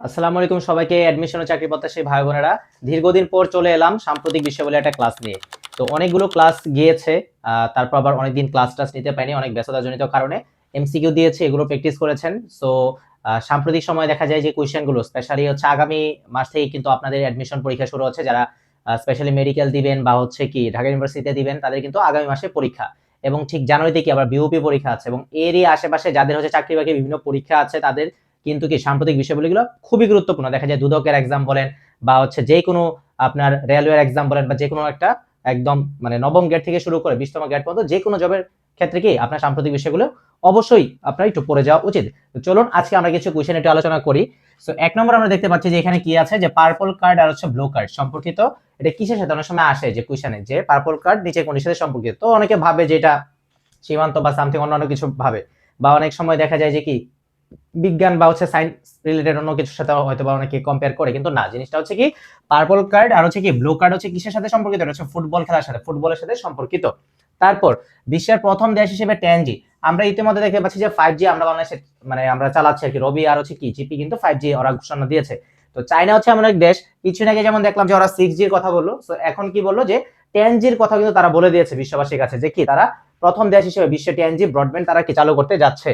আসসালামু আলাইকুম সবাইকে। অ্যাডমিশন ও চাকরি প্রত্যাশী ভাই বোনেরা, দীর্ঘদিন পর চলে এলাম সাম্প্রতিক বলে একটা ক্লাস নিয়ে। তো অনেকগুলো ক্লাস গিয়েছে তারপর আবার অনেকদিন ক্লাস টাস নিতে পারিনি, অনেক ব্যস্ততাজনিত কারণে। এমসিকিউ দিয়েছে, এগুলো প্র্যাকটিস করেছেন। সো সাম্প্রতিক সময় দেখা যায় যে কোয়েশ্চেনগুলো স্পেশালি হচ্ছে আগামী মাস থেকে কিন্তু আপনাদের অ্যাডমিশন পরীক্ষা শুরু হচ্ছে। যারা স্পেশালি মেডিকেল দিবেন বা হচ্ছে কি ঢাকা ইউনিভার্সিটিতে দিবেন, তাদের কিন্তু আগামী মাসে পরীক্ষা। এবং ঠিক জানুয়ারিতে কি আবার বিউপি পরীক্ষা আছে। এবং এরই আশেপাশে যাদের হচ্ছে চাকরি বাকরি বিভিন্ন পরীক্ষা আছে, তাদের কিন্তু কি সাম্প্রতিক বিষয়গুলো খুবই গুরুত্বপূর্ণ। দেখা যায় দুদকের এক্সাম বলেন বা হচ্ছে যে কোনো আপনার রেলওয়ের এক্সাম বলেন বা যে কোনো একটা একদম মানে নবম গেট থেকে শুরু করে বিশতম গেট পর্যন্ত যে কোনো জবের ক্ষেত্রে কি আপনার সাম্প্রতিক বিষয়গুলো অবশ্যই আপনার একটু পড়ে যাওয়া উচিত। চলুন আজকে আমরা কিছু কোয়েশ্চেন একটু আলোচনা করি। সো এক নম্বর আমরা দেখতে পাচ্ছি যে এখানে কি আছে যে পার্পল কার্ড আর হচ্ছে ব্লু কার্ড সম্পর্কিত এটা কিসের সাথে? অনেক সময় আসে যে কোয়েশ্চেনে যে পার্পল কার্ড নিচে কোন সাথে সম্পর্কিত। তো অনেকে ভাবে যে এটা সীমান্ত বা সামথিং অন্যান্য কিছু ভাবে। বা অনেক সময় দেখা যায় যে কি বিজ্ঞান বা হচ্ছে সায়েন্স রিলেটেড অন্য কিছুর সাথে হয়তো বা অনেকে কম্পেয়ার করে, কিন্তু না, জিনিসটা হচ্ছে কি পার্পল কার্ড আর হচ্ছে কি ব্লু কার্ড হচ্ছে কিসের সাথে সম্পর্কিত? এটা হচ্ছে ফুটবল খেলার সাথে ফুটবলের সাথে সম্পর্কিত। তারপর, বিশ্বের প্রথম দেশ হিসেবে টেন জি আমরা ইতিমধ্যে দেখতে পাচ্ছি যে ফাইভ জি আমরা বাংলাদেশে মানে আমরা চালাচ্ছি আর কি। রবি আর হচ্ছে কি জিপি কিন্তু ফাইভ জি ওরা ঘোষণা দিয়েছে। তো চায়না হচ্ছে এমন এক দেশ কিছুদিন আগে যেমন দেখলাম যে ওরা সিক্স জির কথা বলল, তো এখন কি বলল যে টেন জির কথা কিন্তু তারা বলে দিয়েছে বিশ্ববাসীর কাছে যে কি তারা প্রথম দেশ হিসেবে বিশ্বে টেন জি ব্রডব্যান্ড তারা কি চালু করতে যাচ্ছে।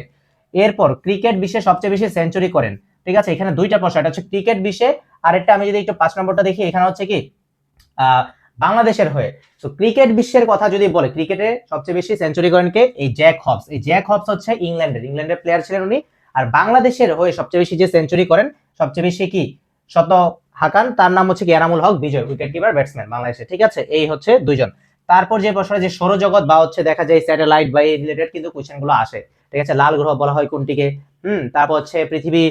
এরপর ক্রিকেট বিশ্বে সবচেয়ে বেশি সেঞ্চুরি করেন। ঠিক আছে, এখানে দুইটা প্রশ্ন এটা হচ্ছে ক্রিকেট বিশ্বে, আর একটা আমি যদি একটু পাঁচ নম্বরটা দেখি, এখানে হচ্ছে কি? বাংলাদেশের হয়ে। তো ক্রিকেট বিশ্বের কথা যদি বলে, ক্রিকেটে সবচেয়ে বেশি সেঞ্চুরি করেন কে? এই জ্যাক হবস। এই জ্যাক হবস হচ্ছে ইংল্যান্ডের। ইংল্যান্ডের প্লেয়ার ছিলেন উনি। আর বাংলাদেশের হয়ে সবচেয়ে বেশি যে সেঞ্চুরি করেন, সবচেয়ে বেশি কি? শত হাকান, তার নাম হচ্ছে কি? Enamul Haque, Bijoy wicket keeper batsman বাংলাদেশে। ঠিক আছে, এই হচ্ছে দুইজন। তারপর যে প্রশ্ন, যে সৌরজগৎ বা হচ্ছে দেখা যায় স্যাটেলাইট বা এই রিলেটেড কিন্তু কোয়েশ্চেনগুলো আসে। ঠিক আছে? লাল গ্রহ বলা হয় কোনটিকে? হুম, তারপর হচ্ছে পৃথিবী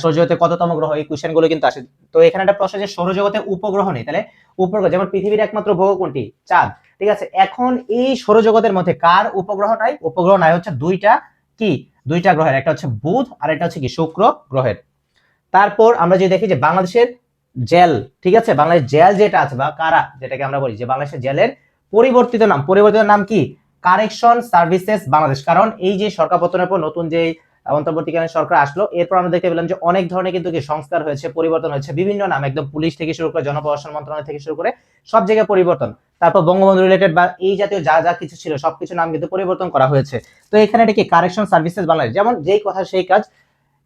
সৌরজগতে কততম গ্রহ? এই কোয়েশ্চেনগুলো কিন্তু আসে। তো এখানে একটা প্রশ্ন যে সৌরজগতে উপগ্রহ নেই, তাহলে উপগ্রহ, যেমন পৃথিবীর একমাত্র গ্রহ কোনটি? চাঁদ। ঠিক আছে? এখন এই সৌরজগতের মধ্যে কার উপগ্রহ নাই? উপগ্রহ নাই হচ্ছে দুইটা কি? দুইটা গ্রহের, একটা হচ্ছে বুধ আর একটা হচ্ছে কি? শুক্র গ্রহের। তারপর আমরা যদি দেখি যে বাংলাদেশের জেল, ঠিক আছে? বাংলাদেশ জেল যেটা আছে বা কারা, যেটাকে আমরা বলি, যে বাংলাদেশের জেলের পরিবর্তিত নাম পরিবর্তিত নাম কি? Correction services Bangladesh. কারণ এই যে সরকার পতনের পর নতুন যে অন্তর্বর্তীকালীন সরকার আসলো, এরপর আমরা দেখতে পেলাম যে অনেক ধরনের কিন্তু কি সংস্কার হয়েছে, পরিবর্তন হয়েছে, বিভিন্ন নাম, একদম পুলিশ থেকে শুরু করে জনপ্রশাসন মন্ত্রণালয় থেকে শুরু করে সব জায়গায় পরিবর্তন। তারপর বঙ্গবন্ধু রিলেটেড বা এই জাতীয় যা যা কিছু ছিল, সবকিছু নাম কিন্তু পরিবর্তন করা হয়েছে। তো এখানে এটা কি কারেকশন সার্ভিসেস বাংলাদেশ? যেমন যেই কথা, সেই কাজ।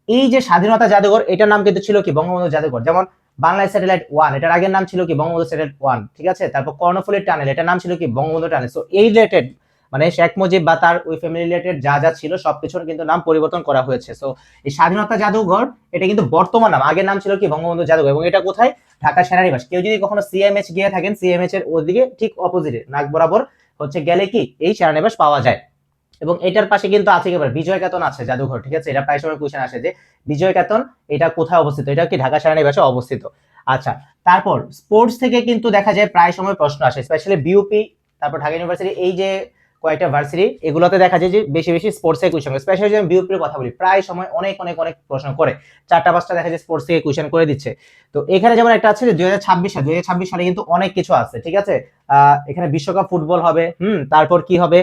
এই যে স্বাধীনতা জাদুঘর, এটার নাম কিন্তু ছিল কি বঙ্গবন্ধু জাদুঘর? যেমন বাংলাদেশ স্যাটেলাইট ওয়ান এটার আগের নাম ছিল কি বঙ্গবন্ধু স্যাটেলাইট ওয়ান ঠিক আছে? তারপর কর্ণফুলের টানেল এটার নাম ছিল কি বঙ্গবন্ধু টানেল সো এই রিলেটেড মানে শেখ মুজিব বা তার ওই ফ্যামিলি রিলেটেড যা যা ছিল সবকিছুর কিন্তু নাম পরিবর্তন করা হয়েছে। সো এই স্বাধীনতা জাদুঘর, এটা কিন্তু বর্তমান নাম। আগের নাম ছিল কি? বঙ্গবন্ধু জাদুঘর এবং এটা কোথায়? ঢাকা সেনানিবাস। কেউ যদি কখনো সিএমএচ গিয়ে থাকেন সিএমএচ এর ওদিকে ঠিক অপোজিটে নাক বরাবর হচ্ছে গেলে কি? এই সেনানিবাস পাওয়া যায়। এবং এটার পাশে কিন্তু আছে কি? বিজয় কেতন আছে জাদুঘর, ঠিক আছে? এটা প্রায় সময় কোশ্চেন আসে যে বিজয় কেতন এটা কোথায় অবস্থিত? এটা কি ঢাকা সেনানিবাসে অবস্থিত? আচ্ছা তারপর স্পোর্টস থেকে কিন্তু দেখা যায় প্রায় সময় প্রশ্ন আসে। স্পেশালি বিউপি তারপর ঢাকা ইউনিভার্সিটি এই যে কয়েকটা ভার্সিটি এগুলোতে দেখা যায় যে বেশি বেশি স্পোর্টস থেকে কোয়েশ্চেন স্পেশালি যদি বিউপির কথা বলি, প্রায় সময় অনেক অনেক অনেক প্রশ্ন করে। চারটা, পাঁচটা দেখা যায় স্পোর্টস থেকে কোয়েশ্চেন করে দিচ্ছে। তো এখানে যেমন একটা আছে যে দুই হাজার ছাব্বিশ সাল, দুই হাজার ছাব্বিশ সালে কিন্তু অনেক কিছু আছে, ঠিক আছে? এখানে বিশ্বকাপ ফুটবল হবে, হুম, তারপর কি হবে?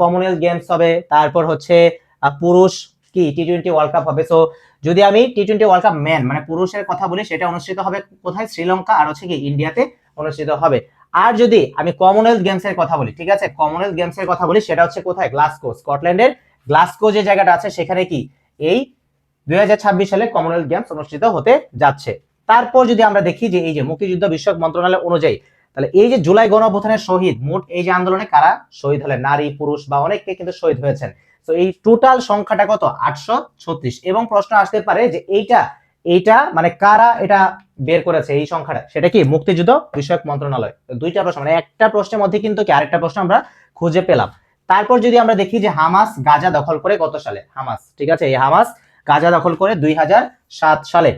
কমনওয়েলথ গেমস হবে, তারপর হচ্ছে পুরুষ কি? টি টোয়েন্টি ওয়ার্ল্ড কাপ হবে। সো যদি আমি T twenty world cup man মানে পুরুষের কথা বলি, সেটা অনুষ্ঠিত হবে কোথায়? শ্রীলঙ্কা, আর হচ্ছে কি ইন্ডিয়াতে অনুষ্ঠিত হবে। আর যদি আমি কমনওয়েলথ গেমস এর কথা বলি, ঠিক আছে? কমনওয়েলথ গেমস এর কথা বলি, সেটা হচ্ছে কোথায়? গ্লাসকো স্কটল্যান্ডের গ্লাসকো যে জায়গাটা আছে, সেখানে কি? এই দুই হাজার ছাব্বিশ সালে কমনওয়েলথ গেমস অনুষ্ঠিত হতে যাচ্ছে। তারপর যদি আমরা দেখি যে এই যে মুক্তিযুদ্ধ বিষয়ক মন্ত্রণালয় অনুযায়ী, তাহলে এই যে জুলাই গণ অভ্যুত্থানের শহীদ, মোট এই যে আন্দোলনে কারা শহীদ হলেন? নারী, পুরুষ বা অনেকে কিন্তু শহীদ হয়েছেন। তো এই টোটাল সংখ্যাটা কত? আটশো ছত্রিশ। এবং প্রশ্ন আসতে পারে যে এইটা এইটা মানে কারা এটা বের করেছে এই সংখ্যাটা? সেটা কি? মুক্তিযুদ্ধ বিষয়ক মন্ত্রণালয়। দুইটা প্রশ্ন মানে একটা প্রশ্নের মধ্যে কিন্তু কি আরেকটা প্রশ্ন আমরা খুঁজে পেলাম। তারপর যদি আমরা দেখি যে হামাস গাজা দখল করে কত সালে? হামাস, ঠিক আছে? এই হামাস গাজা দখল করে দুই হাজার সাত সালে।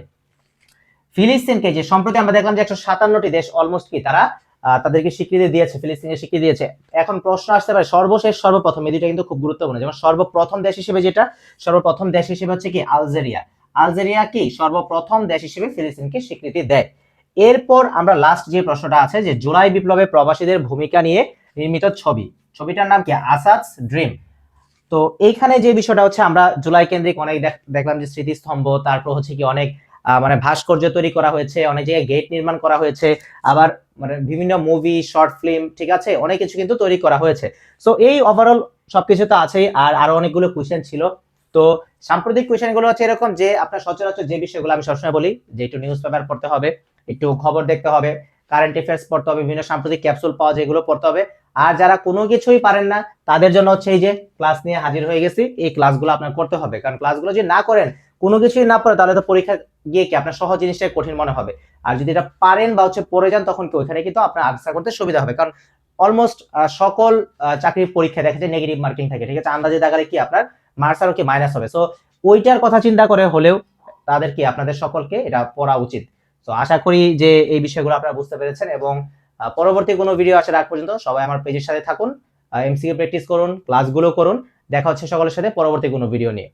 ফিলিস্তিনকে যে সম্প্রতি আমরা দেখলাম যে একশো সাতান্নটি দেশ অলমোস্ট কি তারা তাদেরকে স্বীকৃতি দিয়েছে ফিলিস্তিনের স্বীকৃতি দিয়েছে। এখন প্রশ্ন আসতে পারে সর্বশেষ, সর্বপ্রথম, এই দুইটা কিন্তু খুব গুরুত্বপূর্ণ। যেমন সর্বপ্রথম দেশ হিসেবে যেটা, সর্বপ্রথম দেশ হিসেবে হচ্ছে কি আলজেরিয়া। আলজেরিয়া কি সর্বপ্রথম দেশ হিসেবে ফিলিস্তিনকে স্বীকৃতি দেয়? এরপর আমরা লাস্ট যে প্রশ্নটা আছে যে জুলাই বিপ্লবে প্রবাসীদের ভূমিকা নিয়ে নির্মিত ছবি। ছবিটার নাম কি? আসাদস ড্রিম। তো এইখানে যে বিষয়টা হচ্ছে, আমরা জুলাই কেন্দ্রিক অনেক দেখ- দেখলাম যে স্মৃতিস্তম্ভ, তারপর হচ্ছে কি অনেক মানে ভাস্কর্য তৈরি করা হয়েছে, অনেক জায়গায় গেট নির্মাণ করা হয়েছে, আবার মানে বিভিন্ন মুভি শর্ট ফিল্ম ঠিক আছে? অনেক কিছু কিন্তু তৈরি করা হয়েছে। সো এই ওভারঅল সবকিছু তো আছেই, আর আরও অনেকগুলো কোয়েশ্চেন ছিল। তো সাম্প্রতিক কোয়েশ্চেনগুলো হচ্ছে এরকম যে আপনার সচরাচর যে বিষয়গুলো আমি সবসময় বলি, যে একটু নিউজ পেপার পড়তে হবে, একটু খবর দেখতে হবে কারেন্ট অ্যাফেয়ার্স পড়তে হবে, বিভিন্ন সাম্প্রতিক ক্যাপসুল পাওয়া যায় এগুলো পড়তে হবে। আর যারা কোনো কিছুই পারেন না, তাদের জন্য হচ্ছে এই যে ক্লাস নিয়ে হাজির হয়ে গেছি, এই ক্লাসগুলো আপনার করতে হবে। কারণ ক্লাসগুলো যদি না করেন, কোনো কিছুই না পড়ে, তাহলে তো পরীক্ষা গিয়ে কি আপনার সহজ জিনিসটাই কঠিন মনে হবে। আর যদি এটা পারেন বা হচ্ছে পড়ে যান, তখন কি ওইখানে কিন্তু আপনার আনসার করতে সুবিধা হবে। কারণ অলমোস্ট সকল চাকরির পরীক্ষা দেখা যায় নেগেটিভ মার্কিং থাকে, ঠিক আছে? আন্দাজে দাগালে কি আপনার মার্কস আরও কি মাইনাস হবে। সো ওইটার কথা চিন্তা করে হলেও তাদেরকে আপনাদের সকলকে এটা পড়া উচিত। তো আশা করি যে এই বিষয়গুলো আপনারা বুঝতে পেরেছেন এবং পরবর্তী কোনো ভিডিও আসার আগ পর্যন্ত সবাই আমার পেজের সাথে থাকুন এমসিকে প্র্যাকটিস করুন ক্লাসগুলো করুন। দেখা হচ্ছে সকলের সাথে পরবর্তী কোনো ভিডিও নিয়ে।